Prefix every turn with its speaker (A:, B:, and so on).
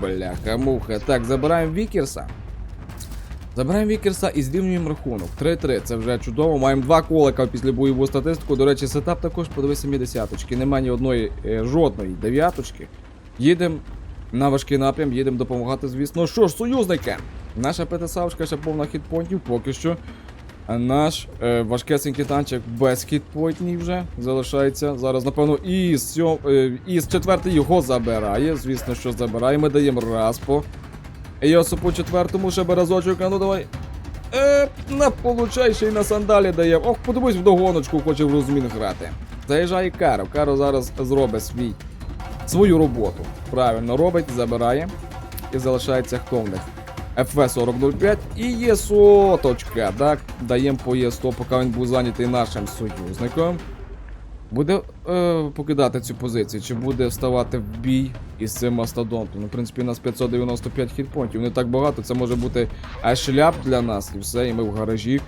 A: бляха, муха. Так, забираємо Вікерса. Забираємо Вікерса і зрівнюємо рахунок. 3-3, це вже чудово. Маємо два колика після бойову статистику. До речі, сетап також подивися 70-очки. Нема ні одної е, жодної дев'яточки. Їдемо на важкий напрям, їдемо допомагати, звісно. Що ж, союзники? Наша ПТСАвшка ще повна хітпонтів, поки що. Наш е, важкесенький танчик без хітпойтнів вже залишається. Зараз, напевно, із, сьом, е, із четвертий його забирає. Звісно, що забирає. Ми даємо раз по Йосипу четвертому ще би разочок, а ну давай. Е, на получай ще й на сандалі дає. Ох, подивись в догоночку, хоче в розмін грати. Заїжджає Каро. Каро зараз зробить свій свою роботу. Правильно робить, забирає. І залишається хто в них? ФВ-4005 і є. Так, даємо по Є100, поки він був зайнятий нашим союзником. Буде е, покидати цю позицію, чи буде вставати в бій із цим мастодонтом. Ну, в принципі, у нас 595 хітпонтів. Не так багато, це може бути шляп для нас і все, і ми в гаражі.